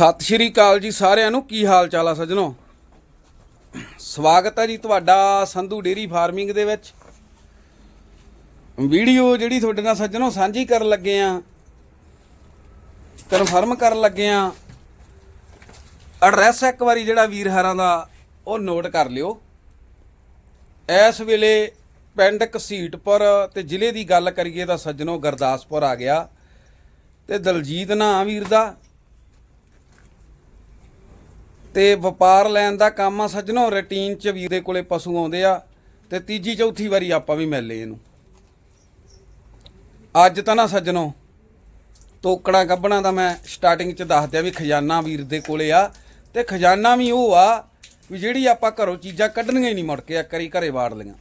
ਸਤਿ ਸ਼੍ਰੀ ਅਕਾਲ ਜੀ ਸਾਰਿਆਂ ਨੂੰ। ਕੀ ਹਾਲ ਚਾਲ ਆ ਸੱਜਣੋ? ਸਵਾਗਤ ਹੈ ਜੀ ਤੁਹਾਡਾ ਸੰਧੂ ਡੇਰੀ ਫਾਰਮਿੰਗ ਦੇ ਵਿੱਚ। ਵੀਡੀਓ ਜਿਹੜੀ ਤੁਹਾਡੇ ਨਾਲ ਸੱਜਣੋ ਸਾਂਝੀ ਕਰਨ ਲੱਗੇ ਆ ਕਨਫਰਮ ਕਰਨ ਲੱਗੇ ਆ। ਐਡਰੈਸ ਇੱਕ ਵਾਰੀ ਜਿਹੜਾ ਵੀਰ ਹਰਾਂ ਦਾ, ਉਹ ਨੋਟ ਕਰ ਲਿਓ। ਇਸ ਵੇਲੇ ਪਿੰਡ ਘਸੀਟਪੁਰ ਤੇ ਜ਼ਿਲ੍ਹੇ ਦੀ ਗੱਲ ਕਰੀਏ ਤਾਂ ਸੱਜਣੋ ਗੁਰਦਾਸਪੁਰ ਆ ਗਿਆ। ਤੇ ਦਲਜੀਤ ਨਾਂ ਵੀਰ ਦਾ। ਤੇ ਵਪਾਰ ਲੈਣ ਦਾ ਕੰਮ ਆ ਸੱਜਣੋ ਰੂਟੀਨ ਚ ਵੀਰ ਦੇ ਕੋਲੇ ਪਸ਼ੂ ਆਉਂਦੇ ਆ ਤੇ ਤੀਜੀ, ਚੌਥੀ ਵਾਰੀ ਆਪਾਂ ਵੀ ਮਿਲ ਲਏ ਇਹਨੂੰ। ਅੱਜ ਤਾਂ ਨਾ ਸੱਜਣੋ, ਤੋਕੜਾ ਗੱਬਣਾ ਦਾ ਮੈਂ ਸਟਾਰਟਿੰਗ ਚ ਦੱਸ ਦਿਆਂ ਵੀ ਖਜ਼ਾਨਾ ਵੀਰ ਦੇ ਕੋਲੇ ਆ ਤੇ ਖਜ਼ਾਨਾ ਵੀ ਉਹ ਆ ਵੀ ਜਿਹੜੀ ਆਪਾਂ ਘਰੋਂ ਚੀਜ਼ਾਂ ਕੱਢਣੀਆਂ ਹੀ ਨਹੀਂ ਮੁੜ ਕੇ ਇੱਕ ਵਾਰੀ ਘਰੇ ਵਾੜ ਲਈਆਂ।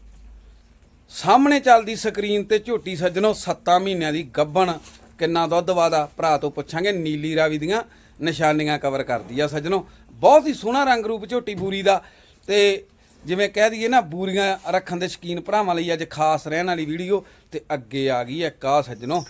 ਸਾਹਮਣੇ ਚੱਲਦੀ ਸਕਰੀਨ ਤੇ ਝੋਟੀ ਸੱਜਣੋ 7 ਮਹੀਨਿਆਂ ਦੀ ਗੱਬਣ ਕਿੰਨਾ ਦੁੱਧ ਵਾਦਾ, ਭਰਾ ਤੋਂ ਪੁੱਛਾਂਗੇ, ਨੀਲੀ ਰਾਵੀ ਦੀਆਂ। ਨਿਸ਼ਾਨੀਆਂ ਕਵਰ ਕਰਦੀ ਆ ਸੱਜਣੋ। ਬਹੁਤ ਹੀ ਸੋਹਣਾ ਰੰਗ ਰੂਪ ਝੋਟੀ ਬੂਰੀ ਦਾ। ਤੇ ਜਿਵੇਂ ਕਹਿ ਦਈਏ ਨਾ, ਬੂਰੀਆਂ ਰੱਖਣ ਦੇ ਸ਼ਕੀਨ ਭਰਾਵਾਂ ਲਈ ਅੱਜ ਖਾਸ ਰਹਿਣ ਵਾਲੀ ਵੀਡੀਓ। ਤੇ ਅੱਗੇ ਆ ਗਈ ਇੱਕ ਆ ਸੱਜਣੋ।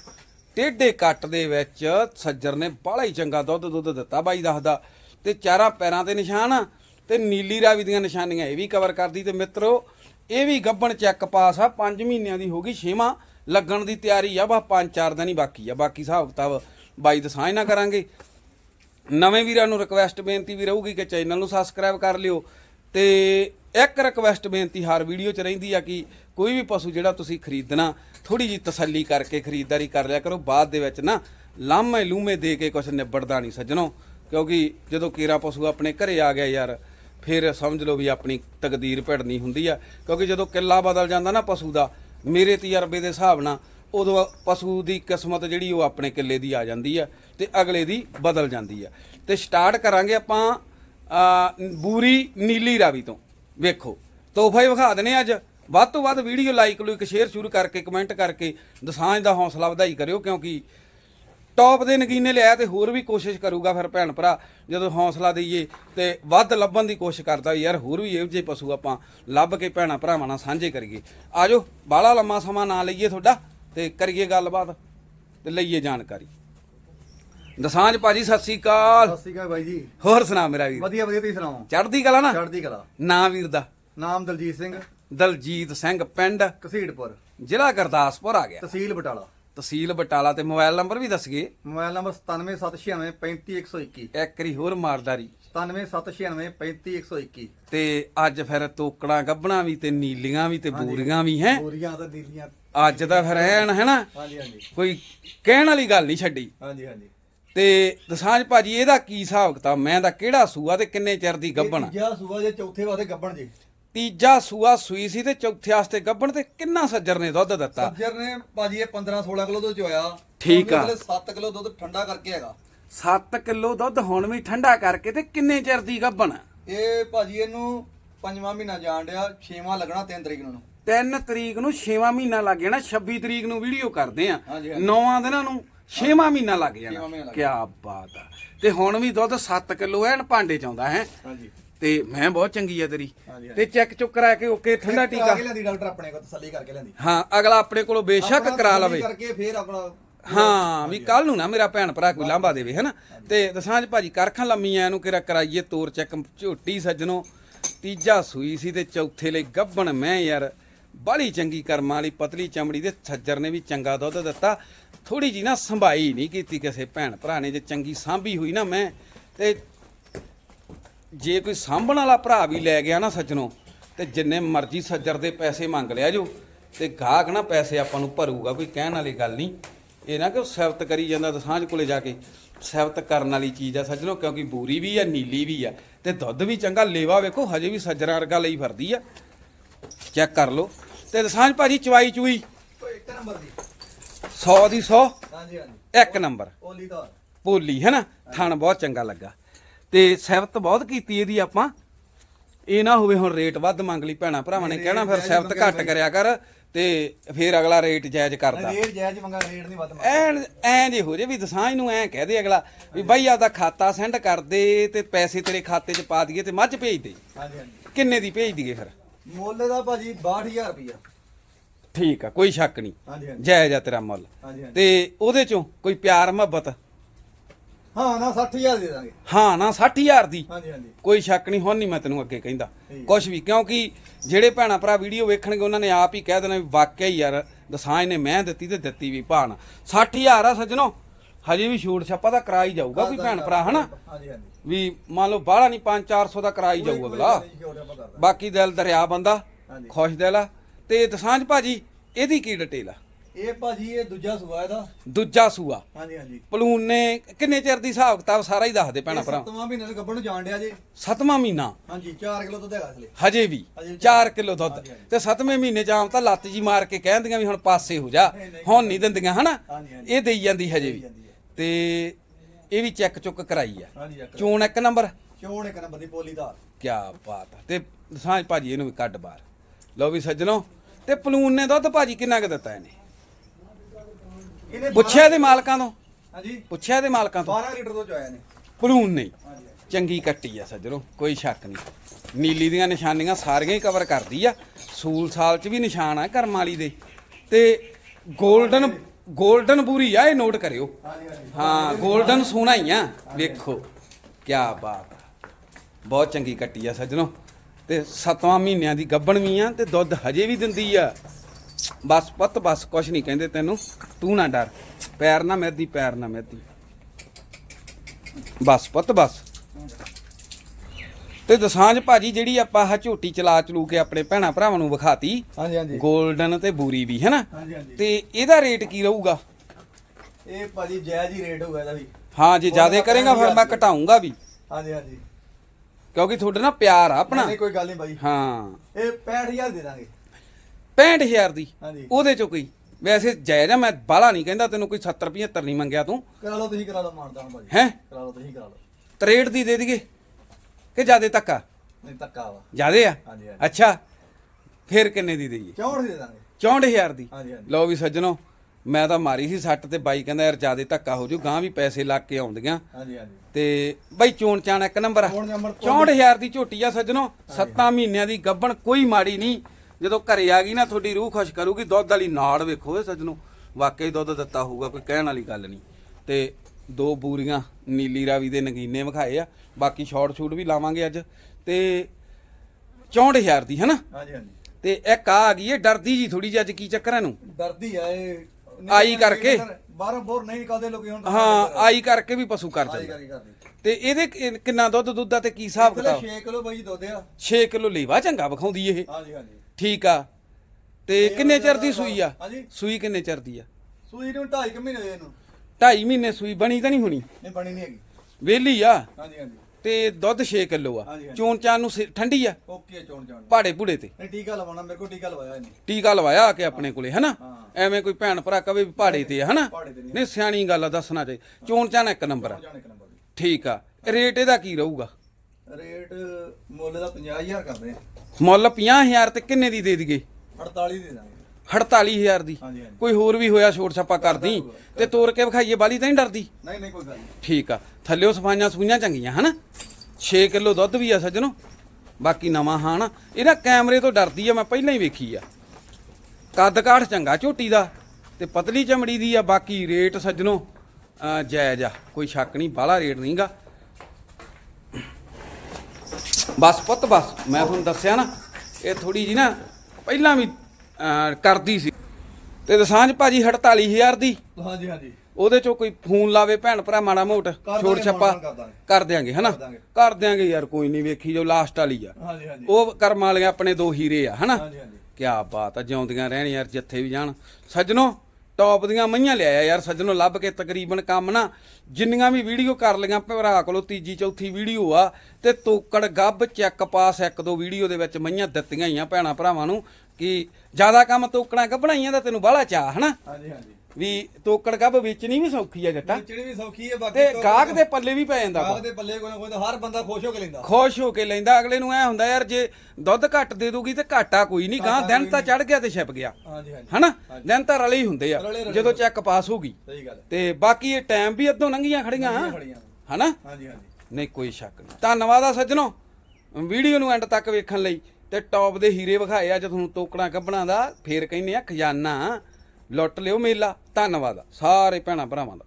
ਟੇਢੇ ਕੱਟ ਦੇ ਵਿੱਚ ਸੱਜਰ ਨੇ ਬਾਹਲਾ ਹੀ ਚੰਗਾ ਦੁੱਧ ਦੁੱਧ ਦਿੱਤਾ ਬਾਈ ਦੱਸਦਾ ਤੇ ਚਾਰਾਂ ਪੈਰਾਂ ਤੇ ਨਿਸ਼ਾਨ ਆ। ਤੇ ਨੀਲੀ ਰਾਵੀ ਦੀਆਂ ਨਿਸ਼ਾਨੀਆਂ ਇਹ ਵੀ ਕਵਰ ਕਰਦੀ। ਤੇ ਮਿੱਤਰੋ, ਇਹ ਵੀ ਗੱਬਣ ਚੈੱਕ ਪਾਸ ਆ। 5 ਮਹੀਨਿਆਂ ਦੀ ਹੋ ਗਈ ਛੇਵਾਂ। ਲੱਗਣ ਦੀ ਤਿਆਰੀ ਆ ਬਾ 5-4 ਦਿਨ ਹੀ ਬਾਕੀ ਆ। ਬਾਕੀ ਹਿਸਾਬ ਕਿਤਾਬ ਬਾਈ ਦਸਾਂ ਨਾ ਕਰਾਂਗੇ। ਨਵੇਂ ਵੀਰਾਂ ਨੂੰ ਰਿਕਵੈਸਟ ਬੇਨਤੀ ਵੀ ਰਹੂਗੀ ਕਿ ਚੈਨਲ ਨੂੰ ਸਬਸਕ੍ਰਾਈਬ ਕਰ ਲਿਓ। ਤੇ ਇੱਕ ਰਿਕਵੈਸਟ ਬੇਨਤੀ ਹਰ ਵੀਡੀਓ 'ਚ ਰਹਿੰਦੀ ਆ ਕਿ ਕੋਈ ਵੀ ਪਸ਼ੂ ਜਿਹੜਾ ਤੁਸੀਂ ਖਰੀਦਣਾ ਥੋੜੀ ਜੀ ਤਸੱਲੀ ਕਰਕੇ ਖਰੀਦਦਾਰੀ ਕਰ ਲਿਆ ਕਰੋ। ਬਾਅਦ ਦੇ ਵਿੱਚ ਨਾ ਲਾਮੇ ਲੂਮੇ ਦੇ ਕੇ ਕੁਝ ਨਿਬੜਦਾ ਨਹੀਂ ਸੱਜਣੋ। ਕਿਉਂਕਿ ਜਦੋਂ ਕੀਰਾ ਪਸ਼ੂ ਆਪਣੇ ਘਰੇ ਆ ਗਿਆ ਯਾਰ, ਫਿਰ ਸਮਝ ਲਓ ਵੀ ਆਪਣੀ ਤਕਦੀਰ ਭਿੜਨੀ ਹੁੰਦੀ ਆ। ਕਿਉਂਕਿ ਜਦੋਂ ਕਿੱਲਾ ਬਦਲ ਜਾਂਦਾ ਨਾ ਪਸ਼ੂ ਦਾ, ਮੇਰੇ ਤਜਰਬੇ ਦੇ ਹਿਸਾਬ ਨਾਲ ਉਦੋਂ ਪਸ਼ੂ ਦੀ ਕਿਸਮਤ ਜਿਹੜੀ ਉਹ ਆਪਣੇ ਕਿੱਲੇ ਦੀ ਆ ਜਾਂਦੀ ਆ ਤੇ ਅਗਲੇ ਦੀ ਬਦਲ ਜਾਂਦੀ ਆ। ਤੇ ਸਟਾਰਟ ਕਰਾਂਗੇ ਆਪਾਂ ਬੂਰੀ ਨੀਲੀ ਰਾਵੀ ਤੋਂ। ਵੇਖੋ, ਤੋਹਫਾ ਹੀ ਵਿਖਾ ਦਨੇ ਅੱਜ। ਵੱਧ ਤੋਂ ਵੱਧ ਵੀਡੀਓ ਲਾਈਕ ਲੂਇਕ ਸ਼ੇਅਰ ਸ਼ੁਰੂ ਕਰਕੇ, ਕਮੈਂਟ ਕਰਕੇ ਦਸਾਂਝ ਦਾ ਹੌਸਲਾ ਵਧਾਈ ਕਰਿਓ, ਕਿਉਂਕਿ ਟੌਪ ਦੇ ਨਗੀਨੇ ਲਿਆ ਤੇ ਹੋਰ ਵੀ ਕੋਸ਼ਿਸ਼ ਕਰੂਗਾ ਫਿਰ ਭੈਣ ਭਰਾ, ਜਦੋਂ ਹੌਸਲਾ ਦਈਏ ਤੇ ਵੱਧ ਲੱਭਣ ਦੀ ਕੋਸ਼ਿਸ਼ ਕਰਦਾ ਯਾਰ ਹੋਰ ਵੀ ਇਹੋ ਜਿਹੇ ਪਸ਼ੂ ਆਪਾਂ ਲੱਭ ਕੇ ਭੈਣਾ ਭਰਾਵਾਂ ਨਾਲ ਸਾਂਝੇ ਕਰੀਏ। ਆਜੋ ਬਾਲਾ ਲੰਮਾ ਸਮਾਂ ਨਾ ਲਈਏ ਤੁਹਾਡਾ। ਤੇ ਕਰੀਏ ਗੱਲਬਾਤ ਤੇ ਲਈਏ ਜਾਣਕਾਰੀ। ਦਸਾਂਝ ਭਾਜੀ ਸਤਿ ਸ੍ਰੀ ਅਕਾਲ। ਸਤਿ ਸ਼੍ਰੀ ਅਕਾਲ ਬਾਈ ਜੀ। ਹੋਰ ਸੁਣਾ ਮੇਰਾ ਵੀਰ। ਵਧੀਆ ਵਧੀਆ ਤੁਸੀਂ ਸੁਣਾਓ? ਚੜ੍ਹਦੀ ਕਲਾ ਨਾ? ਚੜ੍ਹਦੀ ਕਲਾ। ਨਾਂ ਵੀਰ ਦਾ। ਨਾਮ ਦਲਜੀਤ ਸਿੰਘ। ਦਲਜੀਤ ਸਿੰਘ ਪਿੰਡ ਕਸੀੜਪੁਰ ਜ਼ਿਲ੍ਹਾ ਗੁਰਦਾਸਪੁਰ ਆ ਗਿਆ। ਤਹਿਸੀਲ ਬਟਾਲਾ। ਤਹਿਸੀਲ ਬਟਾਲਾ ਤੇ ਮੋਬਾਈਲ ਨੰਬਰ ਵੀ ਦੱਸਗੇ ਮੋਬਾਈਲ ਨੰਬਰ 9776935121 ਇੱਕ ਵਾਰੀ ਹੋਰ ਮਾਰਦਾਰੀ। 9776935121 ਤੇ ਅੱਜ ਫਿਰ ਤੋਕੜਾਂ ਗੱਬਣਾ ਵੀ ਤੇ ਨੀਲੀਆਂ ਵੀ ਤੇ ਬੂਰੀਆਂ ਵੀ ਹੈ? ਬੋਰੀਆਂ ਤਾਂ ਨੀਲੀਆਂ ਅੱਜ ਦਾ ਫਿਰ ਐਨ ਹੈ ਨਾ ਹਾਂਜੀ ਹਾਂਜੀ। ਕੋਈ ਕਹਿਣ ਵਾਲੀ ਗੱਲ ਨਹੀਂ ਛੱਡੀ। ਹਾਂਜੀ ਹਾਂਜੀ। ਤੇ ਦਸਾਂਝ ਭਾਜੀ ਇਹਦਾ ਕੀ ਹਿਸਾਬ ਕਿਤਾਬ? ਮੈਂ ਦਾ ਕਿਹੜਾ ਸੂਆ ਤੇ ਕਿੰਨੇ ਚਿਰ ਦੀ ਗੱਬਣ? ਤੀਜਾ ਸੂਆ ਜੇ ਚੌਥੇ ਵਾਸਤੇ ਗੱਬਣ ਜੀ। ਤੀਜਾ ਸੂਆ ਸੂਈ ਸੀ ਤੇ ਚੌਥੇ ਵਾਸਤੇ ਗੱਬਣ ਤੇ ਕਿੰਨਾ ਸੱਜਰ ਨੇ ਦੁੱਧ ਦਿੱਤਾ? ਸੱਜਰ ਨੇ ਭਾਜੀ ਇਹ 15 16 ਕਿਲੋ ਦੁੱਧ ਚੋਇਆ। ਠੀਕ ਆ। 7 ਕਿਲੋ ਦੁੱਧ ਠੰਡਾ ਕਰਕੇ ਹੈਗਾ। 7 ਕਿਲੋ ਦੁੱਧ ਹੁਣ ਵੀ ਠੰਡਾ ਕਰਕੇ ਤੇ ਕਿੰਨੇ ਚਿਰ ਦੀ ਗੱਬਣ ਇਹ ਭਾਜੀ ਇਹਨੂੰ ਪੰਜਵਾਂ ਮਹੀਨਾ ਜਾਣ ਡਿਆ ਛੇਵਾਂ ਲੱਗਣਾ 3 ਤਰੀਕ ਨੂੰ। 3 ਤਰੀਕ ਨੂੰ 6ਵਾਂ ਮਹੀਨਾ ਲੱਗ ਜਾਣਾ 26 ਤਰੀਕ ਨੂੰ ਵੀਡੀਓ ਕਰਦੇ ਆ। ਹਾਂਜੀ, ਹਾਂਜੀ। 9 ਦਿਨਾਂ ਨੂੰ 6ਵਾਂ ਮਹੀਨਾ ਲੱਗ ਜਾਣਾ। ਛੇਵਾਂ ਮਹੀਨਾ ਲੱਗ ਕੀ ਬਾਤ ਆ। ਤੇ ਹੁਣ ਵੀ ਦੁੱਧ 7 ਕਿਲੋ ਐਨ ਭਾਂਡੇ ਚ ਆਉਂਦਾ ਹੈ। ਹਾਂਜੀ। ਤੇ ਮੈਂ ਬਹੁਤ ਚੰਗੀ ਆ ਤੇਰੀ। ਹਾਂਜੀ, ਹਾਂਜੀ। ਤੇ ਚੈੱਕ ਚੁੱਕ ਕਰਾ ਕੇ ਓਕੇ ਠੰਡਾ ਟੀਕਾ। ਕੇ ਲੈਂਦੀ ਡਾਕਟਰ ਆਪਣੇ ਕੋਲ ਤਸੱਲੀ ਕਰਕੇ ਲੈਂਦੀ ਹਾਂ ਅਗਲਾ ਆਪਣੇ ਕੋਲੋਂ ਬੇਸ਼ੱਕ ਆਪਣਾ ਕਰਾ ਤਸੱਲੀ ਲਵੇ। ਕਰਕੇ ਫੇਰ ਆਪਣਾ ਹਾਂ ਵੀ ਕੱਲ ਨੂੰ ਨਾ ਮੇਰਾ ਭੈਣ ਭਰਾ ਕੋਈ ਲਾਂਭਾ ਦੇਵੇ ਹੈਨਾ? ਤੇ ਦਸਾਂਜ ਭਾਜੀ ਕਰਖਾਂ ਲੰਮੀਆਂ ਇਹਨੂੰ ਕਿਰਾ ਕਰਾਈਏ ਤੋਰ ਚੈੱਕ ਝੋਟੀ ਸੱਜਣੋ। ਤੀਜਾ ਸੂਈ ਸੀ ਤੇ ਚੌਥੇ ਲਈ ਗੱਬਣ ਮੈਂ ਯਾਰ। ਬਾਲੀ ਚੰਗੀ ਕਰਮਾਂ ਵਾਲੀ ਪਤਲੀ ਚਮੜੀ ਦੇ ਸੱਜਰ ਨੇ ਵੀ ਚੰਗਾ ਦੁੱਧ ਦਿੱਤਾ। ਥੋੜੀ ਜੀ ਨਾ ਸੰਭਾਈ ਨਹੀਂ ਕੀਤੀ ਕਿਸੇ ਭੈਣ ਭਰਾ ਨੇ, ਜੇ ਚੰਗੀ ਸਾਂਭੀ ਹੋਈ ਨਾ ਮੈਂ, ਤੇ ਜੇ ਕੋਈ ਸਾਂਭਣ ਵਾਲਾ ਭਰਾ ਵੀ ਲੈ ਗਿਆ ਨਾ ਸੱਜਣੋ, ਤੇ ਜਿੰਨੇ ਮਰਜ਼ੀ ਸੱਜਰ ਦੇ ਪੈਸੇ ਮੰਗ ਲਿਆ ਜੋ, ਤੇ ਗਾਹਕ ਨਾ ਪੈਸੇ ਆਪਾਂ ਨੂੰ ਭਰੂਗਾ, ਕੋਈ ਕਹਿਣ ਵਾਲੀ ਗੱਲ ਨਹੀਂ। ਇਹ ਨਾ ਕਿ ਉਹ ਸਿਫਤ ਕਰੀ ਜਾਂਦਾ ਦਸਾਂਝ ਕੋਲੇ ਜਾ ਕੇ। ਸਿਫਤ ਕਰਨ ਵਾਲੀ ਚੀਜ਼ ਆ ਸੱਜਣੋ, ਕਿਉਂਕਿ ਬੂਰੀ ਵੀ ਆ, ਨੀਲੀ ਵੀ ਆ, ਤੇ ਦੁੱਧ ਵੀ ਚੰਗਾ, ਲੇਵਾ ਵੇਖੋ, ਹਜੇ ਵੀ ਸੱਜਰਾਂ ਵਰਗਾ ਲਈ ਫਿਰਦੀ ਆ। ਚੈੱਕ ਕਰ ਲਓ। ਤੇ ਦਸਾਂਝ ਭਾਜੀ ਚਵਾਈ ਚੂਈ? ਇੱਕ ਨੰਬਰ ਦੀ 100 ਦੀ 100 ਹਾਂਜੀ ਹਾਂਜੀ ਇੱਕ ਨੰਬਰ। ਓਲੀ ਦਾ ਹੈ ਨਾ ਥਣ ਬਹੁਤ ਚੰਗਾ ਲੱਗਾ। ਤੇ ਸਿਫਤ ਬਹੁਤ ਕੀਤੀ ਇਹਦੀ ਆਪਾਂ। ਇਹ ਨਾ ਹੋਵੇ ਹੁਣ ਰੇਟ ਵੱਧ ਮੰਗ ਲਈ ਭੈਣਾ ਭਰਾਵਾਂ ਨੇ ਕਹਿਣਾ ਫਿਰ ਸਿਫਤ ਘੱਟ। ਕਰਿਆ ਕਰ ਤੇ ਫਿਰ ਅਗਲਾ ਰੇਟ ਜਾਇਜ਼ ਕਰਦਾ। ਰੇਟ ਜਾਇਜ਼ ਮੰਗਾ ਰੇਟ ਨਹੀਂ ਵੱਧ ਮੰਗਾ ਐਨ ਐਂ ਜੇ ਹੋ ਜੇ ਵੀ ਦਸਾਂਝ ਨੂੰ ਐਂ ਕਹਿ ਦੇ ਅਗਲਾ ਵੀ ਬਾਈ ਆਪਦਾ ਖਾਤਾ ਸੈਂਡ ਕਰ ਦੇ ਤੇ ਪੈਸੇ ਤੇਰੇ ਖਾਤੇ 'ਚ ਪਾ ਦਈਏ ਤੇ ਮੱਝ ਭੇਜ ਦੇ। ਹਾਂਜੀ ਹਾਂਜੀ। ਕਿੰਨੇ ਦੀ ਭੇਜ ਦਈਏ ਫਿਰ? ਮੁੱਲ ਦਾ ਭਾਜੀ 62000 ਰੁਪਇਆ। ਠੀਕ ਆ ਕੋਈ ਸ਼ੱਕ ਨਹੀਂ। ਹਾਂਜੀ ਹਾਂਜੀ। ਜਾਇਜ਼ ਆ ਤੇਰਾ ਮੁੱਲ। ਹਾਂਜੀ ਹਾਂਜੀ। ਤੇ ਉਹਦੇ ਚੋਂ ਕੋਈ ਪਿਆਰ ਮੁਹੱਬਤ? ਹਾਂ ਨਾ 60000 ਦੇ ਦਾਂਗੇ। ਹਾਂ ਨਾ 60000 ਦੀ। ਹਾਂਜੀ ਹਾਂਜੀ। ਕੋਈ ਸ਼ੱਕ ਨਹੀਂ ਹੁਣ ਨਹੀਂ ਮੈਂ ਤੈਨੂੰ ਅੱਗੇ ਕਹਿੰਦਾ। ਠੀਕ। ਕੁਝ ਵੀ ਕਿਉਂਕਿ ਜਿਹੜੇ ਭੈਣਾ ਭਰਾ ਵੀਡੀਓ ਵੇਖਣਗੇ ਉਹਨਾਂ ਨੇ ਆਪ ਹੀ ਕਹਿ ਦੇਣਾ ਵੀ ਵਾਕਿਆ ਹੀ ਯਾਰ ਦਸਾਂਜ ਨੇ ਮੈਂ ਦਿੱਤੀ ਤੇ ਦਿੱਤੀ ਵੀ ਭਾਣ। 60000 ਆ ਸੱਜਣੋ ਹਜੇ ਵੀ ਛੂਟ ਛਾਪਾ ਦਾ ਕਰਾਈ ਜਾਊਗਾ ਕੋਈ ਭੈਣ ਭਰਾ ਹਨਾ? ਹਾਂਜੀ ਹਾਂਜੀ। ਵੀ ਮੰਨ ਲਓ ਬਾਹਲਾ ਨਹੀਂ 5-400 ਦਾ ਕਰਾਈ ਜਾਊ ਅਗਲਾ। ਬਾਕੀ ਦਿਲ ਦਰਿਆ ਬੰਦਾ। ਖੁਸ਼ ਦਿਲ ਆ। ਤੇ ਦਸਾਂਜ ਭਾਜੀ ਇਹਦੀ ਕੀ ਡਿਟੇਲ ਆ? ਇਹ ਭਾਜੀ ਇਹ ਦੂਜਾ ਸੂਆ ਇਹਦਾ। ਦੂਜਾ ਸੂਆ। ਹਾਂਜੀ ਹਾਂਜੀ। ਪਲੂਨ ਨੇ ਕਿੰਨੇ ਚਿਰ ਦੀ ਹਿਸਾਬ ਕਿਤਾਬ ਸਾਰਾ ਹੀ ਦੱਸ ਦੇ ਭੈਣਾ ਭਰਾ? ਸੱਤਵਾਂ ਮਹੀਨੇ ਦੇ ਗੱਬਣ ਨੂੰ ਜਾਣ ਡਿਆ ਜੀ। ਸੱਤਵਾਂ ਮਹੀਨਾ? ਹਾਂਜੀ 4 ਕਿਲੋ ਦੁੱਧ ਹੈਗਾ ਅਸਲੇ। ਹਜੇ ਵੀ ਹਜੇ ਵੀ 4 ਕਿਲੋ ਦੁੱਧ। ਤੇ 7ਵੇਂ ਮਹੀਨੇ ਚ ਆਮ ਤਾਂ ਲੱਤ ਜੀ ਮਾਰ ਕੇ ਕਹਿੰਦੀਆਂ ਵੀ ਹੁਣ ਪਾਸੇ ਹੋ ਜਾ। ਹੁਣ ਨਹੀਂ ਦਿੰਦੀਆਂ ਹਨਾ। ਇਹ ਦੇਈ ਜਾਂਦੀ ਹਜੇ ਵੀ। ਤੇ ਇਹ ਵੀ ਚੈੱਕ ਚੁੱਕ ਕਰਾਈ ਆ। ਹਾਂਜੀ ਇੱਕ ਚੋਣ ਇੱਕ ਨੰਬਰ? ਚੋਣ ਇੱਕ ਨੰਬਰ ਦੀ ਪੋਲੀਦਾਰ ਕੀ ਬਾਤ ਆ। ਤੇ ਸਾਂਝ ਭਾਜੀ ਇਹਨੂੰ ਵੀ ਕੱਢ ਬਾਹਰ। ਲਓ ਵੀ ਸੱਜਣੋ ਤੇ ਪਲੂਨ ਨੇ ਦੁੱਧ ਭਾਜੀ ਕਿੰਨਾ ਕੁ ਦਿੱਤਾ ਇਹਨੇ? ਇਹਨੇ ਪੁੱਛਿਆ ਇਹਦੇ ਮਾਲਕਾਂ ਤੋਂ? ਹਾਂਜੀ। ਪੁੱਛਿਆ ਇਹਦੇ ਮਾਲਕਾਂ ਤੋਂ? 12 ਲੀਟਰ ਤੋਂ ਚੋਇਆ ਨੇ ਪਲੂਨ ਨਹੀਂ ਹਾਂਜੀ। ਚੰਗੀ ਕੱਟੀ ਆ ਸੱਜਣੋ ਕੋਈ ਸ਼ੱਕ ਨਹੀਂ। ਨੀਲੀ ਦੀਆਂ ਨਿਸ਼ਾਨੀਆਂ ਸਾਰੀਆਂ ਹੀ ਕਵਰ ਕਰਦੀ ਆ। ਸੂਲ ਸਾਲ ਚ ਵੀ ਨਿਸ਼ਾਨ ਆ ਕਰਮ ਵਾਲੀ ਦੇ। ਤੇ 골ਡਨ 골ਡਨ ਬੂਰੀ ਆ, ਇਹ ਨੋਟ ਕਰਿਓ। ਹਾਂ 골ਡਨ ਸੋਨਾ ਹੀ ਆ। ਵੇਖੋ ਕੀ ਬਾਤ ਆ। ਬਹੁਤ ਚੰਗੀ ਕੱਟੀ ਆ ਸੱਜਣੋ। ਤੇ 7ਵਾਂ ਮਹੀਨਿਆਂ ਦੀ ਗੱਬਣ ਵੀ ਆ ਤੇ ਦੁੱਧ ਹਜੇ ਵੀ ਦਿੰਦੀ ਆ। ਬਸ ਪੁੱਤ, ਬਸ ਕੁਛ ਨਹੀਂ ਕਹਿੰਦੇ ਤੈਨੂੰ। ਤੂੰ ਨਾ ਡਰ। ਪੈਰ ਨਾ ਮਿਰਦੀ ਪੈਰ ਨਾ ਮਿਰਦੀ ਬਸ ਪੁੱਤ, ਬਸ। ਤੇ ਦਸਾਂਜ ਭਾਜੀ ਜਿਹੜੀ ਆਪਾਂ ਆਹ ਝੋਟੀ ਚਲਾ ਚਲੂ ਕੇ ਆਪਣੇ ਭੈਣਾ ਭਰਾਵਾਂ ਨੂੰ ਵਿਖਾਤੀ ਹਾਂਜੀ ਹਾਂਜੀ। 골ਡਨ ਤੇ ਬੂਰੀ ਵੀ ਹੈਨਾ? ਹਾਂਜੀ ਹਾਂਜੀ। ਤੇ ਇਹਦਾ ਰੇਟ ਕੀ ਰਹੂਗਾ? ਇਹ ਭਾਜੀ ਜਾਇਜ਼ ਹੀ ਰੇਟ ਹੋਗਾ ਇਹਦਾ ਵੀ। ਹਾਂ ਜੇ ਜ਼ਿਆਦਾ ਕਰੇਗਾ ਫਿਰ ਮੈਂ ਘਟਾਉਂਗਾ ਵੀ। ਹਾਂਜੀ ਹਾਂਜੀ। ਕਿਉਂਕਿ ਤੁਹਾਡੇ ਨਾਲ ਪਿਆਰ ਆ ਆਪਣਾ। ਨਹੀਂ ਕੋਈ ਗੱਲ ਨਹੀਂ ਭਾਈ ਹਾਂ। ਇਹ 65000 ਦੇ ਦਾਂਗੇ। 65000 ਦੀ? ਹਾਂਜੀ। ਉਹਦੇ ਚੋਂ ਕੋਈ? ਵੈਸੇ ਜਾਇਜ਼ ਆ ਮੈਂ ਬਾਹਲਾ ਨਹੀਂ ਕਹਿੰਦਾ ਤੈਨੂੰ ਕੋਈ 70 75 ਨਹੀਂ ਮੰਗਿਆ ਤੂੰ। ਕਰਾ ਲਓ ਤੁਸੀਂ ਕਰਾ ਲਓ ਮਾਨਤਾ ਹੁਣ ਭਾਜੀ। ਹੈ? ਕਰਾ ਲਓ ਤੁਸੀਂ ਕਰਾ ਲਓ। 63 ਦੀ ਦੇ ਦਈਏ। ਕਿ ਜਿਆਦੇ ਤੱਕ ਆ ਨਹੀਂ ਧੱਕਾ ਵਾ। ਜਿਆਦੇ ਆ? ਹਾਂਜੀ ਹਾਂਜੀ। ਅੱਛਾ ਫਿਰ ਕਿੰਨੇ ਦੀ ਦਈਏ? 64 ਦੇ ਦਾਂਗੇ। 64000 ਦੀ? ਹਾਂਜੀ ਹਾਂਜੀ। ਲਓ ਵੀ ਸੱਜਣੋ ਮੈਂ ਤਾਂ ਮਾਰੀ ਸੀ ਸੱਟ ਤੇ ਬਾਈ ਕਹਿੰਦਾ ਯਾਰ ਜਿਆਦੇ ਧੱਕਾ ਹੋ ਜੂ ਗਾਂ ਵੀ ਪੈਸੇ ਲੱਗ ਕੇ ਆਉਂਦੀਆਂ। ਹਾਂਜੀ ਹਾਂਜੀ। ਤੇ ਬਾਈ ਚੋਣ ਚਾਣ ਇੱਕ ਨੰਬਰ ਆ। ਚੋਣ ਨੰਬਰ 64000 ਦੀ ਝੋਟੀ ਆ ਸੱਜਣੋ 7 ਮਹੀਨਿਆਂ ਦੀ ਗੱਬਣ ਕੋਈ ਮਾੜੀ ਨਹੀਂ। ਜਦੋਂ ਘਰੇ ਆ ਗਈ ਨਾ ਤੁਹਾਡੀ ਰੂਹ ਖੁਸ਼ ਕਰੂਗੀ ਦੁੱਧ ਵਾਲੀ ਨਾੜ ਵੇਖੋ ਏ ਸੱਜਣੋ। ਵਾਕਈ ਦੁੱਧ ਦਿੱਤਾ ਹੋਊਗਾ ਕੋਈ ਕਹਿਣ ਵਾਲੀ ਗੱਲ ਨਹੀਂ। ਤੇ ਦੋ ਬੂਰੀਆਂ ਨੀਲੀ ਰਾਵੀ ਦੇ ਨਗੀਨੇ ਵਿਖਾਏ ਆ। ਬਾਕੀ ਸ਼ਾਰਟ ਸ਼ੂਟ ਵੀ ਲਾਵਾਂਗੇ ਅੱਜ। ਤੇ 64000 ਦੀ ਹੈਨਾ? ਹਾਂਜੀ ਹਾਂਜੀ। ਤੇ ਇੱਕ ਆ ਆ ਗਈ ਏ ਡਰਦੀ ਜੀ ਥੋੜੀ ਜਿਹੀ ਅੱਜ ਕੀ ਚੱਕਰ ਨੂੰ? ਡਰਦੀ ਆ ਇਹ। ਆਈ ਕਰਕੇ? ਬਾਹਰੋਂ ਬੋਰ ਨਹੀਂ ਨਿਕਲਦੇ ਲੋਕੀ ਹੁਣ ਹਾਂ ਆਈ ਕਰਕੇ ਵੀ ਪਸ਼ੂ ਕਰ ਆਈ ਜਾਂਦਾ ਕਰਕੇ ਕਰਦੀ ਤੇ ਇਹਦੇ ਕਿ- ਕਿੰਨਾ ਦੁੱਧ ਦੁੱਧ ਦਾ ਤੇ ਕੀ ਹਿਸਾਬ ਕਿਤਾਬ? 6 ਕਿਲੋ ਬਾਈ ਦੁੱਧ ਆ। 6 ਕਿਲੋ ਲੀਵਾ ਚੰਗਾ ਵਿਖਾਉਂਦੀ ਇਹ। ਹਾਂਜੀ ਹਾਂਜੀ। ਠੀਕ ਆ। ਤੇ ਕਿੰਨੇ ਚਿਰ ਦੀ ਸੂਈ ਆ? ਹਾਂਜੀ। ਸੂਈ ਕਿੰਨੇ ਚਿਰ ਦੀ ਆ? ਸੂਈ ਨੂੰ 2.5 ਮਹੀਨੇ ਹੋਏ ਇਹਨੂੰ। 2.5 ਮਹੀਨੇ ਸੂਈ ਬਣੀ ਤਾਂ ਨਹੀਂ ਹੋਣੀ? ਨਹੀਂ ਬਣੀ ਨਹੀਂ ਹੈਗੀ। ਵੇਲੀ ਆ? ਹਾਂਜੀ ਹਾਂਜੀ। ਤੇ ਦੁੱਧ 6 ਕਿਲੋ ਆ। ਹਾਂਜੀ, ਹਾਂਜੀ। ਚੋਣ ਚਾਨ ਨੂੰ ਸੇ- ਠੰਡੀ ਆ? ਓਕੇ ਚੋਣ ਚਾਣ ਪਹਾੜੇ ਪੂੜੇ ਤੇ। ਨਹੀਂ ਟੀਕਾ ਲਵਾਉਣਾ ਮੇਰੇ ਕੋਲ ਟੀਕਾ ਲਵਾਇਆ ਇਹਨੇ। ਟੀਕਾ ਲਵਾਇਆ ਆ ਕੇ ਆਪਣੇ ਕੋਲੇ ਹਨਾ? ਹਾਂ। ਐਵੇਂ ਕੋਈ ਭੈਣ ਭਰਾ ਕਵੇ ਵੀ ਪਹਾੜੇ ਤੇ ਆ ਹਨਾ? ਪਹਾੜੇ ਤੇ ਨਹੀਂ। ਨਹੀਂ ਸਿਆਣੀ ਗੱਲ ਆ ਦੱਸਣਾ ਚਾਹੀ ਚੋਣ ਚਾਨ ਇੱਕ ਨੰਬਰ ਆ। ਜਾਣ ਇੱਕ ਨੰਬਰ ਦੀ। ਠੀਕ ਆ। ਰੇਟ ਇਹਦਾ ਕੀ ਰਹੂਗਾ? ਰੇਟ ਮੁੱਲ ਦਾ 50000 ਕਰਦੇ ਆ। ਮੁੱਲ 50000 ਤੇ ਕਿੰਨੇ ਦੀ ਦੇ ਦਈਏ? 48 ਦੇ ਦਾਂਗੇ। 48000 ਦੀ। ਹਾਂਜੀ ਹਾਂਜੀ। ਕੋਈ ਹੋਰ ਵੀ ਹੋਇਆ ਛੋਟ ਛਾਪਾ ਕਰਦੀ ਤੇ ਤੋਰ ਕੇ ਵਿਖਾਈਏ ਬਾਲੀ ਤਾਂ ਨਹੀਂ ਡਰਦੀ? ਨਹੀਂ ਨਹੀਂ ਕੋਈ ਗੱਲ ਨਹੀਂ। ਠੀਕ ਆ। ਥੱਲਿਓ ਸਫਾਈਆਂ ਸਫੂਈਆਂ ਚੰਗੀਆਂ ਹਨਾ? 6 ਕਿਲੋ ਦੁੱਧ ਵੀ ਆ ਸੱਜਣੋ। ਬਾਕੀ ਨਵਾਂ ਹਾਣ। ਇਹਦਾ ਕੈਮਰੇ ਤੋਂ ਡਰਦੀ ਆ ਮੈਂ ਪਹਿਲਾਂ ਹੀ ਵੇਖੀ ਆ। ਕੱਦ ਕਾਠ ਚੰਗਾ ਝੋਟੀ ਦਾ। ਤੇ ਪਤਲੀ ਚਮੜੀ ਦੀ ਆ ਬਾਕੀ ਰੇਟ ਸੱਜਣੋ ਅਹ ਜਾਇਜ਼ ਆ। ਕੋਈ ਸ਼ੱਕ ਨਹੀਂ ਬਾਹਲਾ ਰੇਟ ਨਹੀਂਗਾ। ਬਸ ਪੁੱਤ ਬਸ। ਮੈਂ ਤੁਹਾਨੂੰ ਦੱਸਿਆ ਨਾ ਇਹ ਥੋੜੀ ਜੀ ਨਾ ਪਹਿਲਾਂ ਵੀ ਕਰਦੀ ਸੀ। ਤੇ ਦਸਾਂਜ ਭਾਜੀ 48000 ਦੀ। ਹਾਂਜੀ ਹਾਂਜੀ। ਉਹਦੇ ਚੋਂ ਕੋਈ ਫੋਨ ਲਾਵੇ ਭੈਣ ਭਰਾ ਮਾੜਾ ਮੋਟ ਛੋਟ ਛੱਪਾ ਕਰ ਦਿਆਂਗੇ ਹਨਾ? ਕਰ ਦਿਆਂਗੇ ਯਾਰ ਕੋਈ ਨਹੀਂ ਵੇਖੀ ਜੋ ਲਾਸਟ ਵਾਲੀ ਆ। ਉਹ ਕਰਮ ਵਾਲੇ ਆਪਣੇ ਦੋ ਹੀਰੇ ਆ ਹਨਾ? ਹਾਂਜੀ ਹਾਂਜੀ। ਕੀ ਬਾਤ ਆ ਜਿਉਂਦੀਆਂ ਰਹਿਣ ਯਾਰ ਜਿੱਥੇ ਵੀ ਜਾਣ। ਸੱਜਣੋ ਟੌਪ ਦੀਆਂ ਮਈਆਂ ਲਿਆਇਆ ਯਾਰ, ਸੱਜਣੋ ਲੱਭ ਕੇ ਤਕਰੀਬਨ ਕੰਮ ਨਾ। ਜਿੰਨੀਆਂ ਵੀ ਵੀਡੀਓ ਕਰ ਲਈਆਂ, ਭਰਾ ਕੋਲੋਂ ਤੀਜੀ ਚੌਥੀ ਵੀਡੀਓ ਆ, ਤੇ ਤੋਕੜ ਗੱਬ ਚੈੱਕ ਪਾਸ ਇੱਕ ਦੋ ਵੀਡੀਓ ਦੇ ਵਿੱਚ ਮਈਆਂ ਦਿੱਤੀਆਂ ਹੀ ਆ ਭੈਣਾ ਭਰਾਵਾਂ ਨੂੰ, ਕਿ ਜ਼ਿਆਦਾ ਕੰਮ ਤੋਕੜਾਂ ਗੱਬਣਾਈਆਂ ਦਾ ਤੈਨੂੰ ਬਾਹਲਾ ਚਾਹ ਹਨਾ? ਹਾਂਜੀ ਹਾਂਜੀ। ਵੀ ਤੋਕੜ ਗੱਬ ਵੇਚਣੀ ਵੀ ਸੌਖੀ ਆ ਜੱਟਾ। ਵੇਚਣੀ ਵੀ ਸੌਖੀ ਹੈ ਬਾਕੀ ਤੇ ਗਾਹਕ ਦੇ ਪੱਲੇ ਵੀ ਪੈ ਜਾਂਦਾ। ਗਾਹਕ ਦੇ ਪੱਲੇ ਕੋਈ ਨਾ ਕੋਈ ਤਾਂ ਹਰ ਬੰਦਾ ਖੁਸ਼ ਹੋ ਕੇ ਲੈਂਦਾ। ਖੁਸ਼ ਹੋ ਕੇ ਲੈਂਦਾ ਅਗਲੇ ਨੂੰ ਐ ਹੁੰਦਾ ਯਾਰ ਜੇ ਦੁੱਧ ਘੱਟ ਦੇ ਦੂਗੀ ਤੇ ਘਾਟਾ ਕੋਈ ਨਹੀਂ ਗਾਂ ਦਿਨ ਤਾਂ ਚੜ ਗਿਆ ਤੇ ਛਿਪ ਗਿਆ। ਹਾਂਜੀ ਹਾਂਜੀ। ਹਨਾ? ਦਿਨ ਤਾਂ ਰਲੇ ਹੀ ਹੁੰਦੇ ਆ ਜਦੋਂ ਚੈੱਕ ਪਾਸ ਹੋਗੀ ਸਹੀ ਗੱਲ ਤੇ ਬਾਕੀ ਇਹ ਟਾਈਮ ਵੀ ਅੱਧੋਂ ਲੰਘੀਆਂ ਖੜੀਆਂ। ਹਨਾ? ਹਾਂਜੀ ਹਾਂਜੀ। ਨਹੀਂ ਕੋਈ ਸ਼ੱਕ ਨਹੀਂ। ਧੰਨਵਾਦ ਆ ਸੱਜਣੋ ਵੀਡੀਓ ਨੂੰ ਐਂਡ ਤੱਕ ਵੇਖਣ ਲਈ। ਤੇ ਟੌਪ ਦੇ ਹੀਰੇ ਵਿਖਾਏ ਅੱਜ ਤੁਹਾਨੂੰ ਤੋਕੜਾਂ ਕੱਢਣਾ ਦਾ ਫੇਰ ਕਹਿੰਦੇ ਆ ਖਜ਼ਾਨਾ। ਲੁੱਟ ਲਿਓ ਮੇਲਾ ਧੰਨਵਾਦ ਆ ਸਾਰੇ ਭੈਣਾਂ ਭਰਾਵਾਂ ਦਾ